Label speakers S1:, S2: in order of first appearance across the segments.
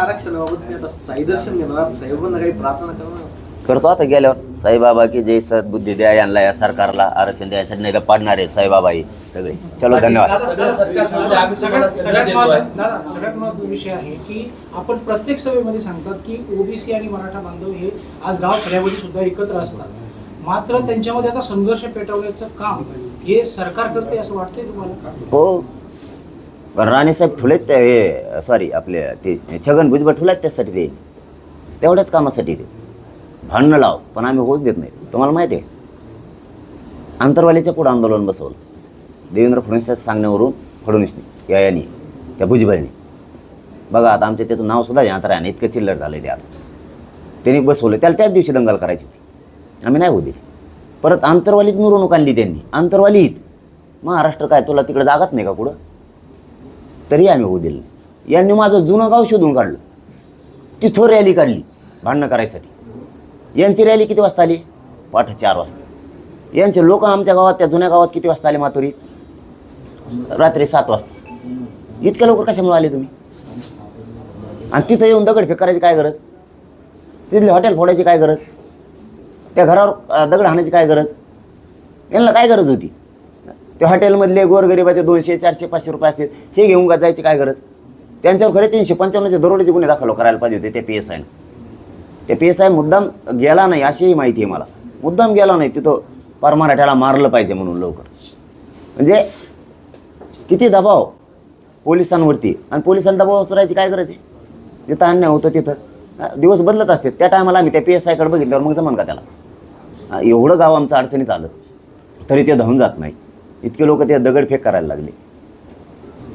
S1: आरक्षणाबाबत मी आता साई दर्शन घेणार साहेबांना काही प्रार्थना करणार?
S2: करतो आता गेल्यावर. साईबाबा की जय सद्बुद्धी द्या यांना या सरकारला आरक्षण द्यायसाठी नाही तर पाडणार आहे साईबाबा हे सगळे. चलो धन्यवाद.
S3: सगळ्यात महत्त्वाचा विषय आहे की आपण प्रत्येक सभेमध्ये सांगतात की ओबीसी आणि मराठा बांधव हे आज गाव खेड्यामध्ये सुद्धा एकत्र असतात. मात्र त्यांच्यामध्ये आता संघर्ष पेटवण्याचं काम हे सरकार करते असं वाटतंय तुम्हाला?
S2: हो राणेसाहेब ठुलेत ते हे सॉरी आपले ते छगन भुजबळ ठुलेत त्यासाठी ते. तेवढ्याच कामासाठी ते. भांडणं लाव पण आम्ही होऊच देत नाही. तुम्हाला माहिती आहे. आंतरवालीच्या पुढं आंदोलन बसवलं. देवेंद्र फडणवीसच्या सांगण्यावरून फडणवीसनी या यांनी त्या भुजबळनी. बघा आता आमच्या त्याचं नाव सुद्धा अंतर आहे इतकं चिल्लर झालं ते आता. त्यांनी बसवलं. त्याला त्याच दिवशी दंगल करायची होती. आम्ही नाही होऊ दिली. परत आंतरवालीत मिरवणूक आणली त्यांनी. आंतरवालीत. महाराष्ट्र काय तुला तिकडे जागत नाही का कुठं? तरी आम्ही होऊ दिलं. नाही. यांनी माझं जुनं गाव शोधून काढलं. तिथं रॅली काढली भांडणं करायसाठी. यांची रॅली किती वाजता आली? पाठ चार वाजता. यांचे लोक आमच्या गावात त्या जुन्या गावात किती वाजता आले माथुरीत रात्री सात वाजता. इतक्या लवकर कशामुळे आले तुम्ही? आणि तिथं येऊन दगडफेक करायची काय गरज? तिथले हॉटेल फोडायची काय गरज? त्या घरावर दगड हाणायची काय गरज? यांना काय गरज होती? त्या हॉटेलमधले गोरगरिबाचे दोनशे चारशे पाचशे रुपये असतील हे घेऊन का जायची काय गरज? त्यांच्यावर खरे तीनशे पंच्याण्णवचे दरोडेचे गुन्हे दाखल करायला पाहिजे होते त्या पी एस आयनं ते पी एस आय मुद्दाम गेला नाही अशीही माहिती आहे मला. मुद्दाम गेला नाही तिथं पार मराठ्याला मारलं पाहिजे म्हणून लवकर. म्हणजे किती दबाव पोलिसांवरती आणि पोलिसांना दबाव असरायची काय गरज आहे? जिथं अन्याय होतं तिथं. दिवस बदलत असते. त्या टायमाला आम्ही त्या पी एस आयकडे बघितल्यावर मग जमान का त्याला? एवढं गाव आमचं अडचणीत आलं तरी ते धावून जात नाही. इतके लोक ते दगडफेक करायला लागले.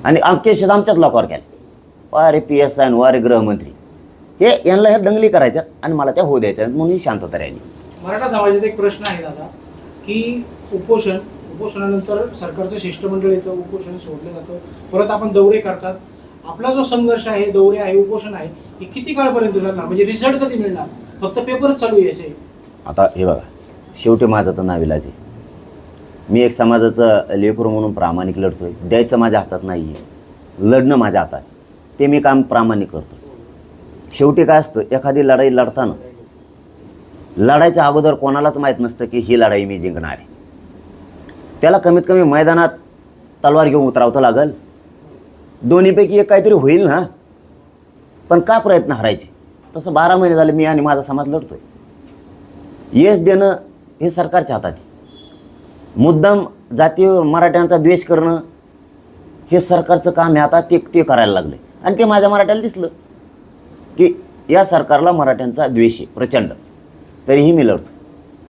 S2: आणि केसेस आमच्याच लोकांवर केले वारे पी एस आय वारे गृहमंत्री. हे यांना ह्या दंगली करायच्या आणि मला त्या होऊ द्यायच्या म्हणून ही शांतता राहिली
S3: मराठा समाजाचा एक प्रश्न आहे दादा की उपोषण उपोषणानंतर सरकारचं शिष्टमंडळ येतं उपोषण सोडलं जातं परत आपण दौरे करतात. आपला जो संघर्ष आहे दौरे आहे उपोषण आहे हे किती काळपर्यंत चालणार? म्हणजे रिझल्ट कधी मिळणार? फक्त पेपरच चालू आहे याचे.
S2: आता हे बघा शेवटी माझं तर नाविलाज आहे मी एक समाजाचं लेकरू म्हणून प्रामाणिक लढतोय. द्यायचं माझ्या हातात नाही आहे लढणं माझ्या हातात ते मी काम प्रामाणिक करतो शेवटी काय असतं एखादी लढाई लढताना लढायच्या अगोदर कोणालाच माहीत नसतं की ही लढाई मी जिंकणार आहे. त्याला कमीत कमी मैदानात तलवार घेऊन उतरावतं लागल. दोन्हीपैकी एक काहीतरी होईल ना? पण का प्रयत्न हरायचे? तसं बारा महिने झाले मी आणि माझा समाज लढतोय. यश देणं हे सरकारच्या हातात आहे. मुद्दाम जातीवर मराठ्यांचा द्वेष करणं हे सरकारचं काम आहे. आता ते ते करायला लागले. आणि ते माझ्या मराठ्याला दिसलं. की या सरकारला मराठ्यांचा द्वेष आहे प्रचंड. तरीही मी लढतो.